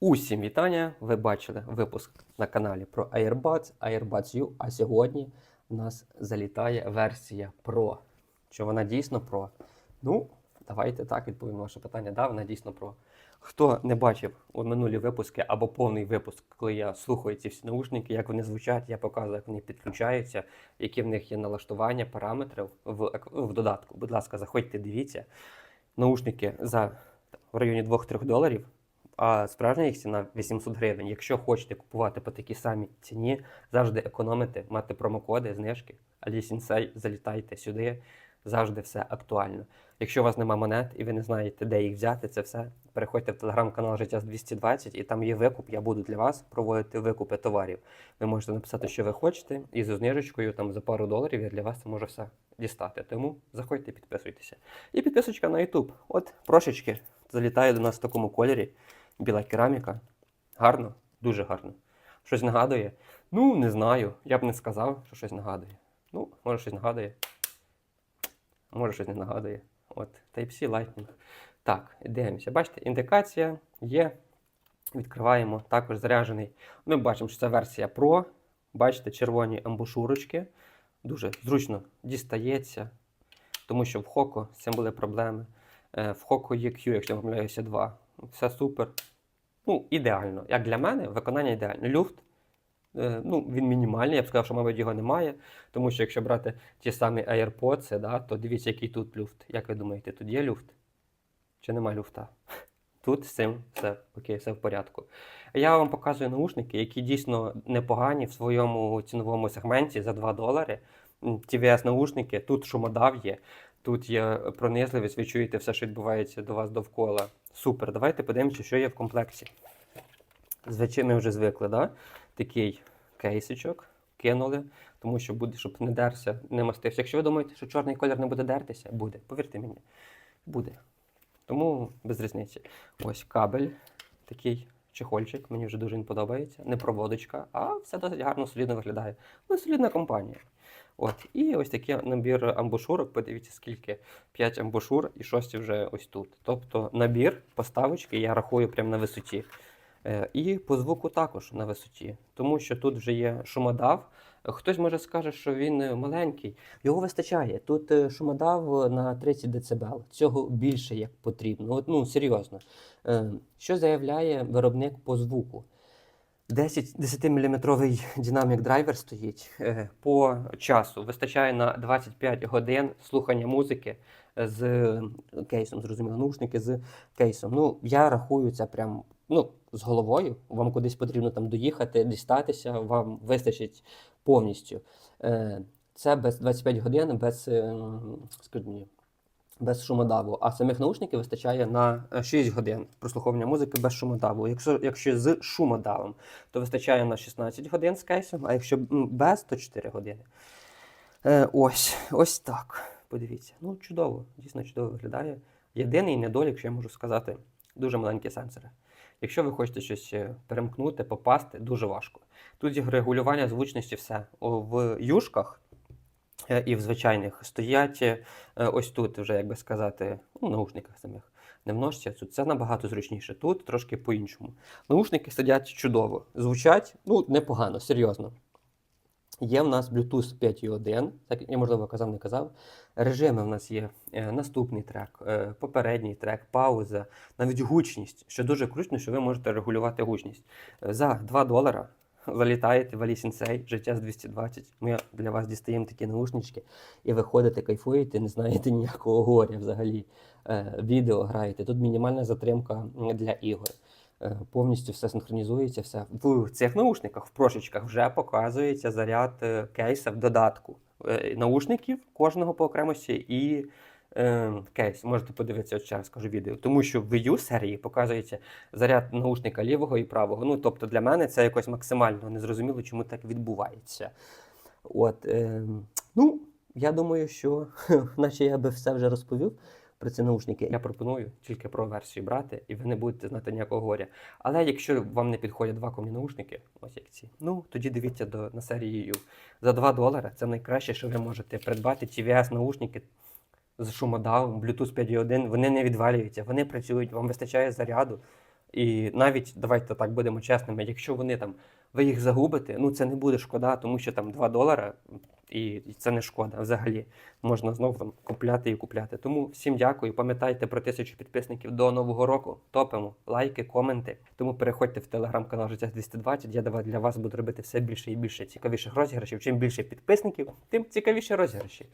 Усім вітання! Ви бачили випуск на каналі про AirBuds, AirBuds U, а сьогодні у нас залітає версія Pro. Чи вона дійсно Pro? Ну, давайте так відповім ваше питання. Да, вона дійсно Pro. Хто не бачив у минулі випуски або повний випуск, коли я слухаю ці всі наушники, як вони звучать, я показую, як вони підключаються, які в них є налаштування, параметрів в, в додатку. Будь ласка, заходьте, дивіться. Наушники за в районі 2-3 доларів а справжня їх ціна 800 гривень. Якщо хочете купувати по такій самій ціні, завжди економите, мати промокоди, знижки. Алісінсей, залітайте сюди, завжди все актуально. Якщо у вас нема монет і ви не знаєте, де їх взяти, це все. Переходьте в телеграм-канал Життя з 220 і там є викуп. Я буду для вас проводити викупи товарів. Ви можете написати, що ви хочете, і з знижечкою там за пару доларів я для вас це можу все дістати. Тому заходьте, підписуйтеся. І підписочка на YouTube. От прошечки залітає до нас в такому кольорі. Біла кераміка. Гарно, дуже гарно. Щось нагадує? Ну, не знаю. Я б не сказав, що щось нагадує. Ну, може щось нагадує. Може щось не нагадує. От, Type-C Lightning. Так, дивимося. Бачите, індикація є. Відкриваємо також заряджений. Ми бачимо, що це версія Pro. Бачите, червоні амбушурочки. Дуже зручно дістається, тому що в Хоко з цим були проблеми. Е, В Хоко EQ, якщо не помиляюся, 2. Все супер. Ну, ідеально. Як для мене, виконання ідеальне. Люфт. е, Ну, він мінімальний, я б сказав, що, мабуть, його немає. Тому що якщо брати ті самі AirPods, да, то дивіться, який тут люфт. Як ви думаєте, тут є люфт? Чи немає люфта? Тут з цим все окей, все в порядку. Я вам показую наушники, які дійсно непогані в своєму ціновому сегменті за 2 долари. TVS наушники, тут шумодав є, тут є пронизливість, ви чуєте все, що відбувається до вас довкола. Супер. Давайте подивимося, що є в комплекті. Звичайно, ми вже звикли, да? такий кейсичок кинули, тому що буде, щоб не дерся, не мастився. Якщо ви думаєте, що чорний колір не буде дертися, буде. Повірте мені, буде. Тому без різниці. Ось кабель, такий чехольчик, мені вже дуже він подобається. Не проводочка, а все досить гарно, солідно виглядає. Ну, солідна компанія. От. І ось такий набір амбушурок. Подивіться, скільки 5 амбушур і шості вже ось тут. Тобто набір поставочки я рахую прямо на висоті. Е, І по звуку також на висоті, тому що тут вже є шумодав. Хтось може скаже, що він е, маленький. Його вистачає. Тут е, шумодав на 30 дБ. Цього більше як потрібно. От, ну, серйозно. Що заявляє виробник по звуку? 10, 10-мм динамік драйвер стоїть по часу. Вистачає на 25 годин слухання музики з кейсом, зрозуміло, наушники з кейсом. Ну, я рахую це прям ну, з головою. Вам кудись потрібно там доїхати, дістатися, вам вистачить повністю. Е, Це без 25 годин, без, е, скажіть мені, без шумодаву. А самих наушників вистачає на е, 6 годин прослуховування музики без шумодаву. Якщо, якщо з шумодавом, то вистачає на 16 годин з кейсом, а якщо без, то 4 години. Е, ось, ось так. Подивіться. Ну, чудово, дійсно чудово виглядає. Єдиний недолік, що я можу сказати, дуже маленькі сенсори. Якщо ви хочете щось е, перемкнути, попасти, дуже важко. Тут регулювання звучності все. В юшках е, і в звичайних стоять е, ось тут, вже, як би сказати, ну, в наушниках самих. Не в ножці, тут це набагато зручніше. Тут трошки по-іншому. Наушники сидять чудово, звучать ну, непогано, серйозно. Є в нас Bluetooth 5.1, так я можливо казав, не казав. Режими в нас є е, наступний трек, е, попередній трек, пауза, навіть гучність, що дуже круто, що ви можете регулювати гучність. Е, За 2 долара залітаєте в Алісінсей, життя з 220. Ми для вас дістаємо такі наушнички, і ви ходите, кайфуєте, не знаєте ніякого горя взагалі. Відео граєте. Тут мінімальна затримка для ігор. Е, Повністю все синхронізується, все. В цих наушниках, в прошечках, вже показується заряд е, кейса в додатку. Е, Наушників кожного по окремості і е, кейс. Можете подивитися, от ще раз кажу відео. Тому що в Wii U серії показується заряд наушника лівого і правого. Ну, тобто для мене це якось максимально незрозуміло, чому так відбувається. От, е, ну, я думаю, що наче я би все вже розповів про ці наушники. Я пропоную тільки про версію брати, і ви не будете знати ніякого горя. Але якщо вам не підходять вакуумні наушники, ось як ці, ну тоді дивіться до, на серії U. За 2 долари це найкраще, що ви можете придбати TVS наушники з шумодавом, Bluetooth 5.1, вони не відвалюються, вони працюють, вам вистачає заряду. І навіть давайте так будемо чесними, якщо вони там ви їх загубите, ну це не буде шкода, тому що там 2 долара, і це не шкода взагалі. Можна знову там купляти і купляти. Тому всім дякую. Пам'ятайте про тисячу підписників до нового року. Топимо лайки, коменти. Тому переходьте в телеграм-канал Життя 220. Я для вас буду робити все більше і більше цікавіших розіграшів. Чим більше підписників, тим цікавіші розіграші.